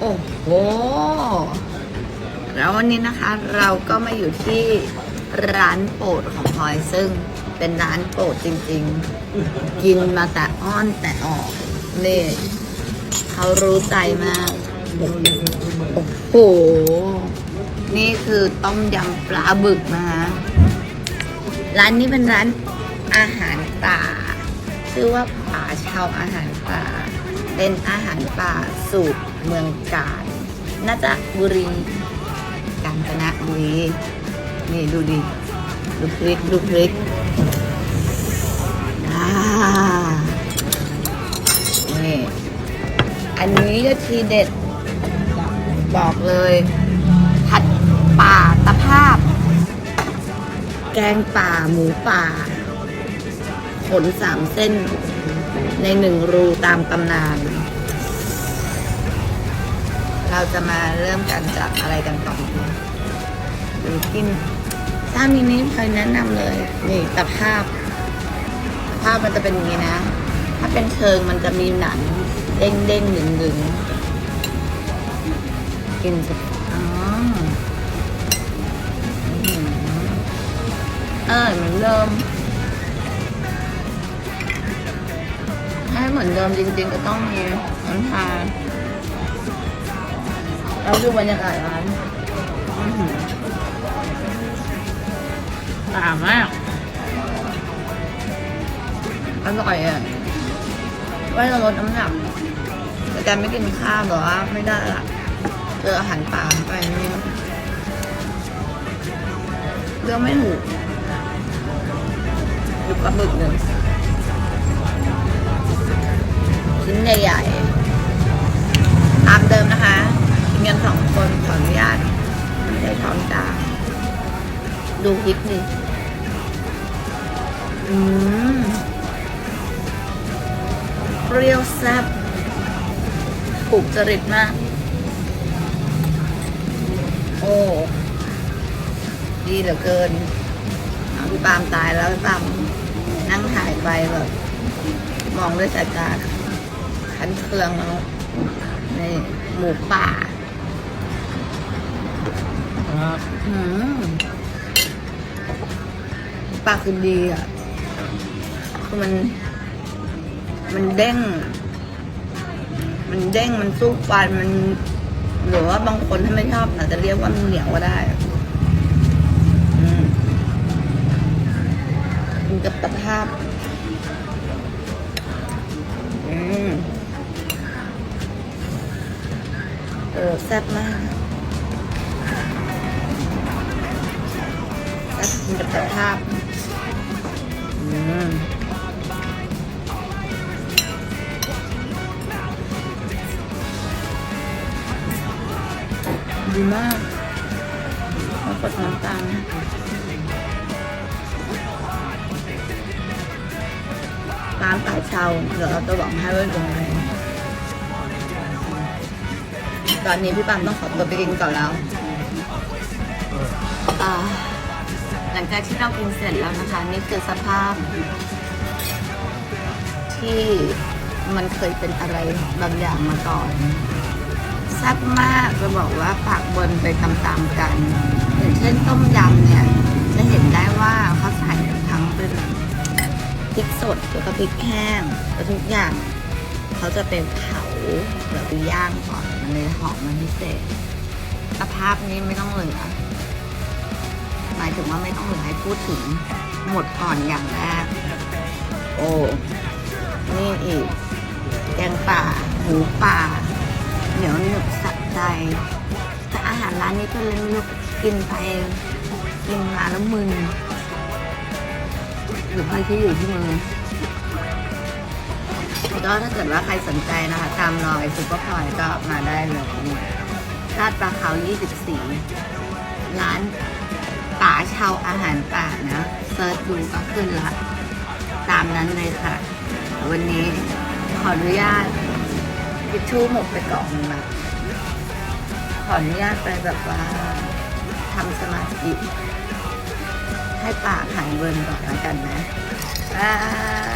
โอ้โห แล้ววันนี้นะคะเราก็มาอยู่ที่ร้านโปรดของพลอยซึ่งเป็นร้านโปรดจริงๆ กินมาแต่อ้อนแต่ออกนี่เขารู้ใจมาก โอ้โห นี่คือต้มยำปลาบึกนะคะร้านนี้เป็นร้านอาหารป่า ชื่อว่าป่าชาวอาหารป่า เป็นอาหารป่าสูตรเมืองกาญน่าจะบุรีกาญจนบุรีนี่ดูดิดูพริกดูพริกอ่านี่อันนี้ก็ทีเด็ดบอกเลย ผัดป่าตะภาพ แกงป่าหมูป่า ขนสามเส้น ในหนึ่งรูตามตำนาน เราจะมาเริ่มกันจากอะไรกันก่อนดีหรือกินถ้ามีนี้พลอยแนะนำเลย นี่ตะภาพตะภาพมันจะเป็นอย่างนี้นะ ถ้าเป็นเชิงมันจะมีหนังเด้งเด้งหนึงหนึงกินจะอ๋ออื้อหือเออเหมือนเดิม เหมือนเดิมจริงๆ ก็ต้องมีน้ำชาเราดูบรรยากาศร้านอื้อหือต่ามากอร่อยอะว่าจะลดน้ำหนักแต่การไม่กินข้าวแบบว่าไม่ได้ละเจออาหารป่าไปนี่เรื่องไม่ถูกดูปลาบึกหนึ่ง ชิ้นใหญ่ๆตามเดิมนะคะกินกันสองคนขออนุญาตไม่ได้ท้องจาดูพริกดิอืมเปรี้ยวแซ่บถูกจริตมาก โอ้ ดีเหลือเกินพี่ปามตายแล้วพี่ปามนั่งถ่ายไปแบบ มองด้วยสายตา คันเครื่องแล้วนี่หมูป่าอืมหมูป่าคือดีอะคือมัน มันเด้ง มันเด้งมันสู้ฟันมัน หรือว่าบางคนถ้าไม่ชอบอาจจะเรียกว่ามันเหนียวก็ได้อืมกินกับตะภาพ แซ่บมากแซ่บกินกับสภาพอืมดีมากแล้วกดน้ำตาลร้านป่าเชาเดี๋ยวเราจะบอกให้ว่าตรงไห ตอนนี้พี่ปามต้องขอตัวไปกินก่อนแล้วหลังจากที่เรากินเสร็จแล้วนะคะ นี่คือสภาพ ที่มันเคยเป็นอะไรบางอย่างมาก่อนแซ่บมากจะบอกว่าปากบนไปตามๆกัน อย่างเช่นต้มยำเนี่ย จะเห็นได้ว่าเขาใส่ทั้งเป็นพริกสดแล้วก็พริกแห้งแล้วทุกอย่าง เขาจะเป็นเผา หรือไปย่างก่อน มันเลยหอมมันพิเศษสภาพนี้ไม่ต้องเหลือ หมายถึงว่าไม่ต้องเหลือให้พูดถึงหมดก่อนอย่างแรก โอ้ นี่อีก แกงป่าหมูป่า เหนียวหนึบสะใจ แต่อาหารร้านนี้ก็เลยไม่รู้กินไปกินมาแล้วมึนหรือใครที่อยู่ที่มือ ก็ถ้าเกิดว่าใครสนใจนะคะ ตามรอยซุปเปอร์พลอยก็มาได้เลยลาดปลาเขา24 ร้านป่าชาวอาหารป่านะเซิร์ชดูก็ขึ้นละตามนั้นเลยค่ะ วันนี้ขออนุญาตทิชชู่หมกไปกล่องนะขออนุญาตไปแบบว่าทำสมาธิให้ปากหายเวิร์นก่อนแล้วกันนะ บาย